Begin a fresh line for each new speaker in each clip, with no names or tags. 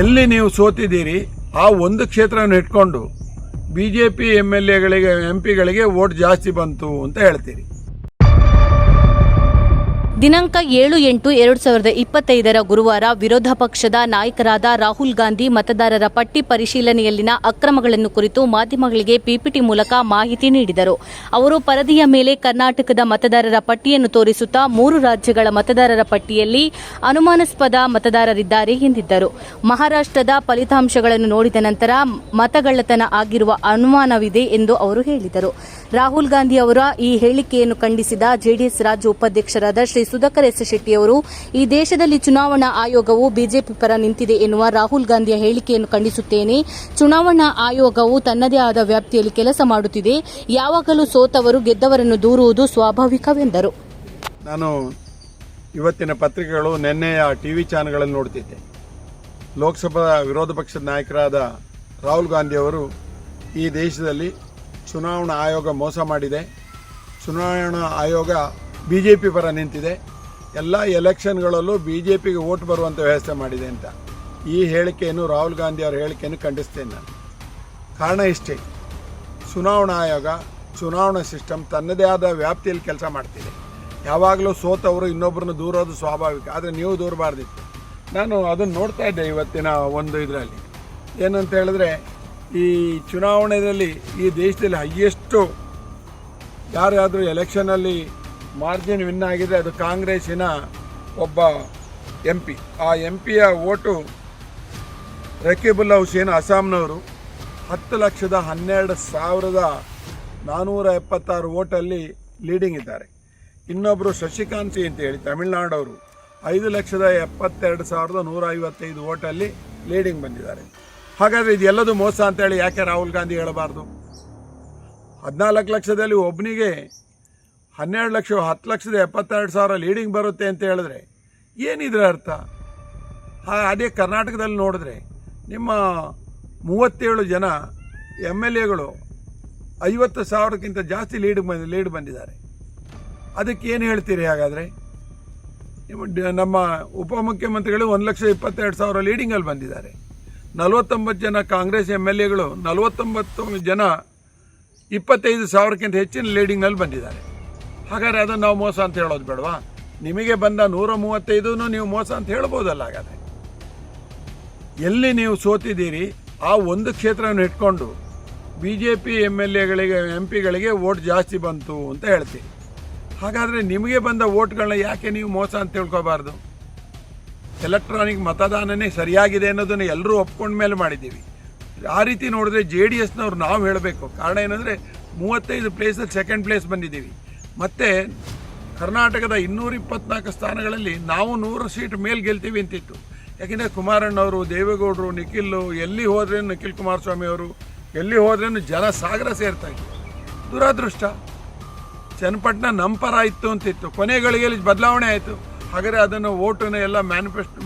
ಎಲ್ಲಿ ನೀವು ಸೋತಿದ್ದೀರಿ, ಆ ಒಂದು ಕ್ಷೇತ್ರವನ್ನು ಇಟ್ಕೊಂಡು B J P M L ಎಗಳಿಗೆ, M ಪಿಗಳಿಗೆ ವೋಟ್ ಜಾಸ್ತಿ ಬಂತು ಅಂತ ಹೇಳ್ತೀರಿ.
ದಿನಾಂಕ ಏಳು ಎಂಟು ಎರಡು ಸಾವಿರದ ಇಪ್ಪತ್ತೈದರ ಗುರುವಾರ ವಿರೋಧ ಪಕ್ಷದ ನಾಯಕರಾದ ರಾಹುಲ್ ಗಾಂಧಿ ಮತದಾರರ ಪಟ್ಟಿ ಪರಿಶೀಲನೆಯಲ್ಲಿನ ಅಕ್ರಮಗಳನ್ನು ಕುರಿತು ಮಾಧ್ಯಮಗಳಿಗೆ ಪಿಪಿಟಿ ಮೂಲಕ ಮಾಹಿತಿ ನೀಡಿದರು. ಅವರು ಪರದೆಯ ಮೇಲೆ ಕರ್ನಾಟಕದ ಮತದಾರರ ಪಟ್ಟಿಯನ್ನು ತೋರಿಸುತ್ತಾ ಮೂರು ರಾಜ್ಯಗಳ ಮತದಾರರ ಪಟ್ಟಿಯಲ್ಲಿ ಅನುಮಾನಾಸ್ಪದ ಮತದಾರರಿದ್ದಾರೆ ಎಂದಿದ್ದರು. ಮಹಾರಾಷ್ಟ್ರದ ಫಲಿತಾಂಶಗಳನ್ನು ನೋಡಿದ ನಂತರ ಮತಗಳ್ಳತನ ಆಗಿರುವ ಅನುಮಾನವಿದೆ ಎಂದು ಅವರು ಹೇಳಿದರು. ರಾಹುಲ್ ಗಾಂಧಿ ಅವರ ಈ ಹೇಳಿಕೆಯನ್ನು ಖಂಡಿಸಿದ ಜೆಡಿಎಸ್ ರಾಜ್ಯ ಉಪಾಧ್ಯಕ್ಷರಾದ ಶ್ರೀ ಸುಧಾಕರ್ ಎಸ್ ಶೆಟ್ಟಿಯವರು ಈ ದೇಶದಲ್ಲಿ ಚುನಾವಣಾ ಆಯೋಗವು ಬಿಜೆಪಿ ಪರ ನಿಂತಿದೆ ಎನ್ನುವ ರಾಹುಲ್ ಗಾಂಧಿಯ ಹೇಳಿಕೆಯನ್ನು ಖಂಡಿಸುತ್ತೇನೆ. ಚುನಾವಣಾ ಆಯೋಗವು ತನ್ನದೇ ಆದ ವ್ಯಾಪ್ತಿಯಲ್ಲಿ ಕೆಲಸ ಮಾಡುತ್ತಿದೆ. ಯಾವಾಗಲೂ ಸೋತವರು ಗೆದ್ದವರನ್ನು ದೂರುವುದು ಸ್ವಾಭಾವಿಕವೆಂದರು.
ನಾನು ಇವತ್ತಿನ ಪತ್ರಿಕೆಗಳು ನಿನ್ನೆಯ ಟಿ ವಿ ಚಾನೆಲ್ಗಳಲ್ಲಿ ನೋಡ್ತಿದ್ದೆ. ಲೋಕಸಭಾ ವಿರೋಧ ಪಕ್ಷದ ನಾಯಕರಾದ ರಾಹುಲ್ ಗಾಂಧಿ ಅವರು, ಈ ದೇಶದಲ್ಲಿ ಚುನಾವಣಾ ಆಯೋಗ ಮೋಸ ಮಾಡಿದೆ. ಚುನಾವಣಾ ಆಯೋಗ ಬಿ ಜೆ ಪಿ ಪರ ನಿಂತಿದೆ. ಎಲ್ಲ ಎಲೆಕ್ಷನ್ಗಳಲ್ಲೂ ಬಿ ಜೆ ಪಿಗೆ ವೋಟ್ ಬರುವಂಥ ವ್ಯವಸ್ಥೆ ಮಾಡಿದೆ ಅಂತ. ಈ ಹೇಳಿಕೆಯನ್ನು ರಾಹುಲ್ ಗಾಂಧಿ ಅವರ ಹೇಳಿಕೆಯನ್ನು ಖಂಡಿಸ್ತೇನೆ ನಾನು. ಕಾರಣ ಇಷ್ಟೇ. ಚುನಾವಣಾ ಆಯೋಗ, ಚುನಾವಣಾ ಸಿಸ್ಟಮ್ ತನ್ನದೇ ಆದ ವ್ಯಾಪ್ತಿಯಲ್ಲಿ ಕೆಲಸ ಮಾಡ್ತಿದೆ. ಯಾವಾಗಲೂ ಸೋತವರು ಇನ್ನೊಬ್ಬರನ್ನ ದೂರೋದು ಸ್ವಾಭಾವಿಕ. ಆದರೆ ನೀವು ದೂರಬಾರ್ದಿತ್ತು. ನಾನು ಅದನ್ನು ನೋಡ್ತಾ ಇದ್ದೆ ಇವತ್ತಿನ ಒಂದು ಇದರಲ್ಲಿ. ಏನಂತ ಹೇಳಿದ್ರೆ, ಈ ಚುನಾವಣೆಯಲ್ಲಿ ಈ ದೇಶದಲ್ಲಿ ಹೈಯೆಸ್ಟು ಯಾರಾದರೂ ಎಲೆಕ್ಷನಲ್ಲಿ ಮಾರ್ಜಿನ್ ವಿನ್ ಆಗಿದೆ, ಅದು ಕಾಂಗ್ರೆಸ್ಸಿನ ಒಬ್ಬ ಎಂ ಪಿ. ಆ ಎಂ ಪಿಯ ಓಟು ರಕೀಬುಲ್ಲಾ ಹುಸೇನ್ ಅಸ್ಸಾಂನವರು ಹತ್ತು ಲಕ್ಷದ ಹನ್ನೆರಡು ಸಾವಿರದ ನಾನ್ನೂರ ಎಪ್ಪತ್ತಾರು ಓಟಲ್ಲಿ ಲೀಡಿಂಗ್ ಇದ್ದಾರೆ. ಇನ್ನೊಬ್ಬರು ಶಶಿಕಾಂತ್ ಸಿ ಅಂತ ಹೇಳಿ, ತಮಿಳುನಾಡವರು ಐದು ಲಕ್ಷದ ಎಪ್ಪತ್ತೆರಡು ಸಾವಿರದ ನೂರ ಐವತ್ತೈದು ಓಟಲ್ಲಿ ಲೀಡಿಂಗ್ ಬಂದಿದ್ದಾರೆ. ಹಾಗಾದರೆ ಇದೆಲ್ಲದು ಮೋಸ ಅಂತೇಳಿ ಯಾಕೆ ರಾಹುಲ್ ಗಾಂಧಿ ಹೇಳಬಾರ್ದು? ಹದಿನಾಲ್ಕು ಲಕ್ಷದಲ್ಲಿ ಒಬ್ಬನಿಗೆ ಹನ್ನೆರಡು ಲಕ್ಷ, ಹತ್ತು ಲಕ್ಷದ ಎಪ್ಪತ್ತೆರಡು ಸಾವಿರ ಲೀಡಿಂಗ್ ಬರುತ್ತೆ ಅಂತ ಹೇಳಿದ್ರೆ ಏನಿದ್ರೆ ಅರ್ಥ? ಅದೇ ಕರ್ನಾಟಕದಲ್ಲಿ ನೋಡಿದ್ರೆ ನಿಮ್ಮ ಮೂವತ್ತೇಳು ಜನ ಎಂ ಎಲ್ ಎಗಳು ಐವತ್ತು ಸಾವಿರಕ್ಕಿಂತ ಜಾಸ್ತಿ ಲೀಡ್ ಬಂದು ಲೀಡ್ ಬಂದಿದ್ದಾರೆ. ಅದಕ್ಕೆ ಏನು ಹೇಳ್ತೀರಿ ಹಾಗಾದರೆ? ನಿಮ್ಮ ನಮ್ಮ ಉಪಮುಖ್ಯಮಂತ್ರಿಗಳು ಒಂದು ಲಕ್ಷ ಇಪ್ಪತ್ತೆರಡು ಸಾವಿರ ಲೀಡಿಂಗಲ್ಲಿ ಬಂದಿದ್ದಾರೆ. ನಲವತ್ತೊಂಬತ್ತು ಜನ ಕಾಂಗ್ರೆಸ್ ಎಂ ಎಲ್ ಎಗಳು ನಲವತ್ತೊಂಬತ್ತು ಜನ ಇಪ್ಪತ್ತೈದು ಸಾವಿರಕ್ಕಿಂತ ಹೆಚ್ಚಿನ ಲೀಡಿಂಗ್ನಲ್ಲಿ ಬಂದಿದ್ದಾರೆ. ಹಾಗಾದರೆ ಅದನ್ನು ನಾವು ಮೋಸ ಅಂತ ಹೇಳೋದು ಬೇಡವಾ? ನಿಮಗೆ ಬಂದ ನೂರ ಮೂವತ್ತೈದು ನೀವು ಮೋಸ ಅಂತ ಹೇಳ್ಬೋದಲ್ಲ ಹಾಗಾದರೆ. ಎಲ್ಲಿ ನೀವು ಸೋತಿದ್ದೀರಿ, ಆ ಒಂದು ಕ್ಷೇತ್ರವನ್ನು ಇಟ್ಕೊಂಡು B J P M L ಎಗಳಿಗೆ M ಪಿಗಳಿಗೆ ಓಟ್ ಜಾಸ್ತಿ ಬಂತು ಅಂತ ಹೇಳ್ತೀರಿ. ಹಾಗಾದರೆ ನಿಮಗೆ ಬಂದ ಓಟ್ಗಳನ್ನ ಯಾಕೆ ನೀವು ಮೋಸ ಅಂತ ತಿಳ್ಕೊಬಾರ್ದು? ಎಲೆಕ್ಟ್ರಾನಿಕ್ ಮತದಾನನೇ ಸರಿಯಾಗಿದೆ ಅನ್ನೋದನ್ನು ಎಲ್ಲರೂ ಒಪ್ಕೊಂಡ ಮೇಲೆ ಮಾಡಿದ್ದೀವಿ. ಆ ರೀತಿ ನೋಡಿದ್ರೆ ಜೆ ಡಿ ಎಸ್ನವ್ರು ನಾವು ಹೇಳಬೇಕು. ಕಾರಣ ಏನಂದರೆ ಮೂವತ್ತೈದು ಪ್ಲೇಸಲ್ಲಿ ಸೆಕೆಂಡ್ ಪ್ಲೇಸ್ ಬಂದಿದ್ದೀವಿ. ಮತ್ತು ಕರ್ನಾಟಕದ ಇನ್ನೂರ ಇಪ್ಪತ್ನಾಲ್ಕು ಸ್ಥಾನಗಳಲ್ಲಿ ನಾವು ನೂರು ಸೀಟ್ ಮೇಲೆ ಗೆಲ್ತೀವಿ ಅಂತಿತ್ತು. ಯಾಕೆಂದರೆ ಕುಮಾರಣ್ಣವರು ದೇವೇಗೌಡರು ನಿಖಿಲ್ ಎಲ್ಲಿ ಹೋದ್ರೇನು ನಿಖಿಲ್ ಕುಮಾರಸ್ವಾಮಿ ಅವರು, ಎಲ್ಲಿ ಹೋದ್ರೇನು ಜನ ಸಾಗರ ಸೇರ್ತಾ ಇತ್ತು ದುರಾದೃಷ್ಟ. ಚನ್ನಪಟ್ಟಣ ನಮ್ಮ ಪರ ಇತ್ತು ಅಂತಿತ್ತು. ಕೊನೆ ಗಳಿಗೆಯಲ್ಲಿ ಬದಲಾವಣೆ ಆಯಿತು. ಹಾಗಾದರೆ ಅದನ್ನು ಓಟನ್ನು ಎಲ್ಲ ಮ್ಯಾನಿಫೆಸ್ಟ್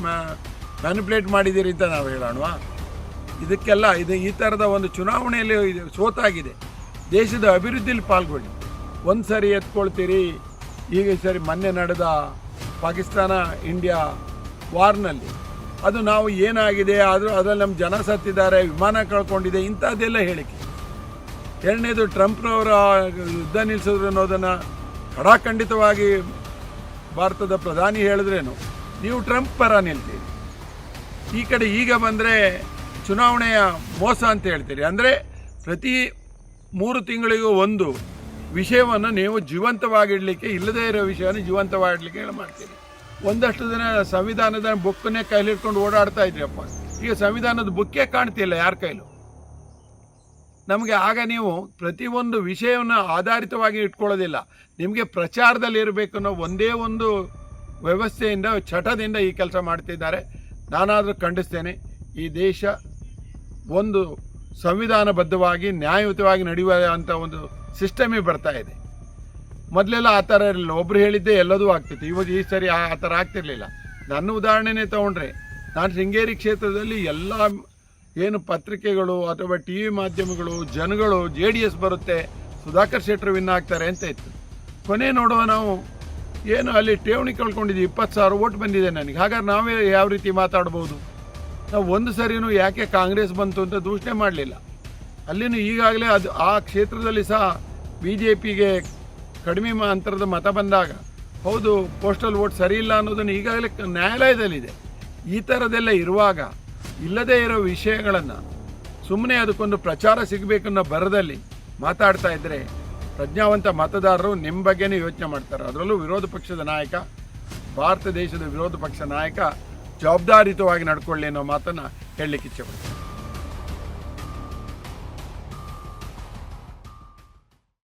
ಮ್ಯಾನಿಪ್ಲೇಟ್ ಮಾಡಿದ್ದೀರಿ ಅಂತ ನಾವು ಹೇಳೋಣವಾ? ಇದಕ್ಕೆಲ್ಲ ಇದು ಈ ಥರದ ಒಂದು ಚುನಾವಣೆಯಲ್ಲಿ ಸೋತಾಗಿದೆ. ದೇಶದ ಅಭಿವೃದ್ಧಿಯಲ್ಲಿ ಪಾಲ್ಗೊಳ್ಳಿ. ಒಂದು ಸಾರಿ ಎತ್ಕೊಳ್ತೀರಿ. ಈಗ ಈ ಸರಿ ಮೊನ್ನೆ ನಡೆದ ಪಾಕಿಸ್ತಾನ ಇಂಡಿಯಾ ವಾರ್ನಲ್ಲಿ. ಅದು ನಾವು ಏನಾಗಿದೆ ಆದರೂ ಅದರಲ್ಲಿ ನಮ್ಮ ಜನ ಸತ್ತಿದ್ದಾರೆ, ವಿಮಾನ ಕಳ್ಕೊಂಡಿದೆ, ಇಂಥದ್ದೆಲ್ಲ ಹೇಳಿಕೆ. ಎರಡನೇದು ಟ್ರಂಪ್ನವರ ಯುದ್ಧ ನಿಲ್ಲಿಸಿದ್ರು ಅನ್ನೋದನ್ನು ಖಡಾಖಂಡಿತವಾಗಿ ಭಾರತದ ಪ್ರಧಾನಿ ಹೇಳಿದ್ರೇನು, ನೀವು ಟ್ರಂಪ್ ಪರ ನಿಲ್ತೀರಿ. ಈ ಕಡೆ ಈಗ ಬಂದರೆ ಚುನಾವಣೆಯ ಮೋಸ ಅಂತ ಹೇಳ್ತೀರಿ. ಅಂದರೆ ಪ್ರತಿ ಮೂರು ತಿಂಗಳಿಗೂ ಒಂದು ವಿಷಯವನ್ನು ನೀವು ಜೀವಂತವಾಗಿಡಲಿಕ್ಕೆ, ಇಲ್ಲದೇ ಇರೋ ವಿಷಯವನ್ನು ಜೀವಂತವಾಗಿಡಲಿಕ್ಕೆ ಹೇಳಿ ಮಾಡ್ತೀರಿ ಒಂದಷ್ಟು ದಿನ ಸಂವಿಧಾನದ ಬುಕ್ಕನ್ನೇ ಕೈಲಿಟ್ಕೊಂಡು ಓಡಾಡ್ತಾ ಇದ್ರಪ್ಪ ಈಗ ಸಂವಿಧಾನದ ಬುಕ್ಕೇ ಕಾಣ್ತಿಲ್ಲ ಯಾರ ಕೈಲೂ. ನಮಗೆ ಆಗ ನೀವು ಪ್ರತಿಯೊಂದು ವಿಷಯವನ್ನು ಆಧಾರಿತವಾಗಿ ಇಟ್ಕೊಳ್ಳೋದಿಲ್ಲ. ನಿಮಗೆ ಪ್ರಚಾರದಲ್ಲಿ ಇರಬೇಕು ಅನ್ನೋ ಒಂದೇ ಒಂದು ವ್ಯವಸ್ಥೆಯಿಂದ, ಚಟದಿಂದ ಈ ಕೆಲಸ ಮಾಡ್ತಿದ್ದಾರೆ. ನಾನಾದರೂ ಖಂಡಿಸ್ತೇನೆ. ಈ ದೇಶ ಒಂದು ಸಂವಿಧಾನಬದ್ಧವಾಗಿ ನ್ಯಾಯಯುತವಾಗಿ ನಡೆಯುವಂಥ ಒಂದು ಸಿಸ್ಟಮೇ ಬರ್ತಾ ಇದೆ. ಮೊದಲೆಲ್ಲ ಆ ಥರ ಇರಲಿಲ್ಲ. ಒಬ್ರು ಹೇಳಿದ್ದೆ ಎಲ್ಲದೂ ಆಗ್ತಿತ್ತು. ಇವಾಗ ಈ ಸರಿ ಆ ಥರ ಆಗ್ತಿರ್ಲಿಲ್ಲ. ನನ್ನ ಉದಾಹರಣೆನೇ ತಗೊಂಡ್ರೆ, ನಾನು ಶೃಂಗೇರಿ ಕ್ಷೇತ್ರದಲ್ಲಿ ಎಲ್ಲ ಏನು ಪತ್ರಿಕೆಗಳು ಅಥವಾ ಟಿ ವಿ ಮಾಧ್ಯಮಗಳು, ಜನಗಳು, ಜೆ ಡಿ ಎಸ್ ಬರುತ್ತೆ, ಸುಧಾಕರ್ ಶೆಟ್ಟರು ವಿನ್ ಆಗ್ತಾರೆ ಅಂತ ಇತ್ತು. ಕೊನೆ ನೋಡುವ ನಾವು ಏನು ಅಲ್ಲಿ ಠೇವಣಿ ಕಳ್ಕೊಂಡಿದ್ದೀವಿ ಇಪ್ಪತ್ತು ಸಾವಿರ ಓಟ್ ಬಂದಿದೆ ನನಗೆ. ಹಾಗಾದ್ರೆ ನಾವೇ ಯಾವ ರೀತಿ ಮಾತಾಡ್ಬೋದು? ನಾವು ಒಂದು ಸರಿನೂ ಯಾಕೆ ಕಾಂಗ್ರೆಸ್ ಬಂತು ಅಂತ ದೂಷಣೆ ಮಾಡಲಿಲ್ಲ. ಅಲ್ಲಿನೂ ಈಗಾಗಲೇ ಅದು ಆ ಕ್ಷೇತ್ರದಲ್ಲಿ ಸಹ ಬಿ ಜೆ ಪಿಗೆ ಕಡಿಮೆ ಅಂತರದ ಮತ ಬಂದಾಗ, ಹೌದು ಪೋಸ್ಟಲ್ ವೋಟ್ ಸರಿ ಇಲ್ಲ ಅನ್ನೋದನ್ನು ಈಗಾಗಲೇ ನ್ಯಾಯಾಲಯದಲ್ಲಿದೆ. ಈ ಥರದೆಲ್ಲ ಇರುವಾಗ ಇಲ್ಲದೇ ಇರೋ ವಿಷಯಗಳನ್ನು ಸುಮ್ಮನೆ ಅದಕ್ಕೊಂದು ಪ್ರಚಾರ ಸಿಗಬೇಕನ್ನೋ ಬರದಲ್ಲಿ ಮಾತಾಡ್ತಾ ಇದ್ದರೆ ಪ್ರಜ್ಞಾವಂತ ಮತದಾರರು ನಿಮ್ಮ ಬಗ್ಗೆನೇ ಯೋಚನೆ ಮಾಡ್ತಾರೆ. ಅದರಲ್ಲೂ ವಿರೋಧ ಪಕ್ಷದ ನಾಯಕ, ಭಾರತ ದೇಶದ ವಿರೋಧ ಪಕ್ಷ ನಾಯಕ ಜವಾಬ್ದಾರಿಯುತವಾಗಿ ನಡ್ಕೊಳ್ಳಿ ಅನ್ನೋ ಮಾತನ್ನು ಹೇಳಲಿಕ್ಕೆ ಇಚ್ಛೆಪಡ್ತೀನಿ